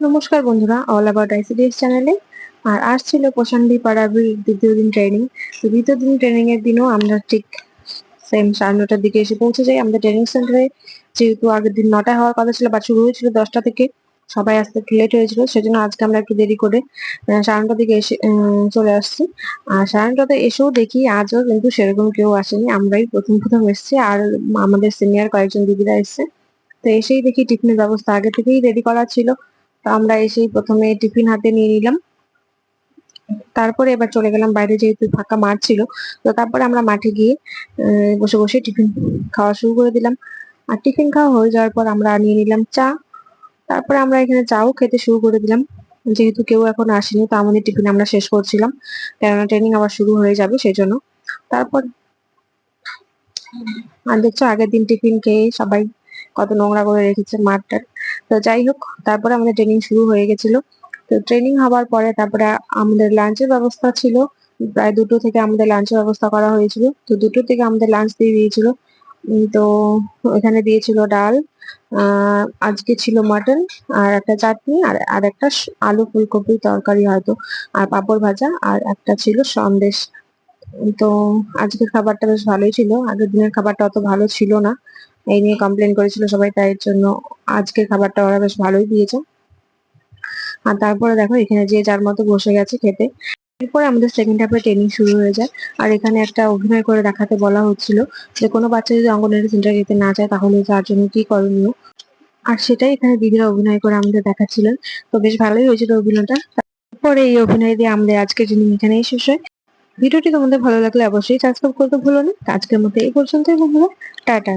নমস্কার বন্ধুরা all about ICDS চ্যানেলে আর আসছিল প্রশান্তি পাড়াবির দ্বিতীয় দিন ট্রেনিং তো দ্বিতীয় দিন ট্রেনিং এর দিনও আমরা ঠিক সেম সাড়ে নটার দিকে এসে পৌঁছে যাই। আমাদের ট্রেনিং সেন্টারে যেহেতু আগের দিন নটায় হওয়ার কথা ছিল বা শুরু হয়েছিল দশটা থেকে। সবাই আসতে একটু লেট হয়েছিল সেজন্য আজকে আমরা একটু দেরি করে সাড়ে নটার দিকে এসে চলে আসছি। আর সাড়ে নটাতে এসেও দেখি আজও কিন্তু সেরকম কেউ আসেনি। আমরাই প্রথম প্রথম এসেছি। আর আমাদের সিনিয়র কয়েকজন দিদিরা এসেছে। তো এসেই দেখি টিফিনের ব্যবস্থা আগে থেকেই রেডি করা ছিল। তো আমরা এসেই প্রথমে টিফিন হাতে নিয়ে নিলাম। তারপরে এবার চলে গেলাম বাইরে যেহেতু ফাঁকা মাঠ ছিল, তো তারপরে আমরা মাঠে গিয়ে বসে বসে টিফিন খাওয়া শুরু করে দিলাম। আর টিফিন খাওয়া হয়ে যাওয়ার পর আমরা নিয়ে নিলাম চা। তারপরে আমরা এখানে চাও খেতে শুরু করে দিলাম। যেহেতু কেউ এখন আসেনি, তো আমাদের টিফিন আমরা শেষ করছিলাম। কেননা ট্রেনিং আবার শুরু হয়ে যাবে সেই জন্য তারপর আর দেখছ আগের দিন টিফিন খেয়ে সবাই কত নোংরা করে রেখেছে মাঠটা তো যাই হোক তারপরে আমাদের ট্রেনিং শুরু হয়ে গেছিল। তো ট্রেনিং হওয়ার পরে তারপরে আমাদের লাঞ্চের ব্যবস্থা ছিল। প্রায় দুটো থেকে আমাদের লাঞ্চের ব্যবস্থা করা হয়েছিল। তো দুটো থেকে আমাদের লাঞ্চ দিয়ে দিয়েছিল। তো এখানে দিয়েছিল ডাল আজকে ছিল মাটন আর একটা চাটনি, আর আর একটা আলু ফুলকপি তরকারি হয়তো, আর পাঁপড় ভাজা, আর একটা ছিল সন্দেশ। তো আজকের খাবারটা বেশ ভালোই ছিল। আগের দিনের খাবারটা অত ভালো ছিল না। এই নিয়ে কমপ্লেন করেছিল সবাই, তাই জন্য আজকের খাবারটা ওরা বেশ ভালোই দিয়েছে। আর তারপরে দেখো, এখানে যে যার মতো বসে গেছে খেতে। এরপরে আমাদের সেকেন্ড হাফে ট্রেনিং শুরু হয়ে যায়। আর এখানে একটা অভিনয় করে দেখাতে বলা হচ্ছিল যে, কোনো বাচ্চা যদি অঙ্গনওয়াড়ি সেন্টার যেতে না চায়, তাহলে তার জন্য কি করণীয়? আর সেটাই এখানে দিদিরা অভিনয় করে আমাদের দেখাচ্ছিলেন। তো বেশ ভালোই হয়েছিল অভিনয়টা। তারপরে এই অভিনয় দিয়ে আমাদের আজকের ট্রেনিং এখানেই শেষ হয়। ভিডিওটি তোমাদের ভালো লাগলে অবশ্যই সাবস্ক্রাইব করতে ভুলো না। আজকের মতো এই পর্যন্তই বন্ধুরা। টাটা।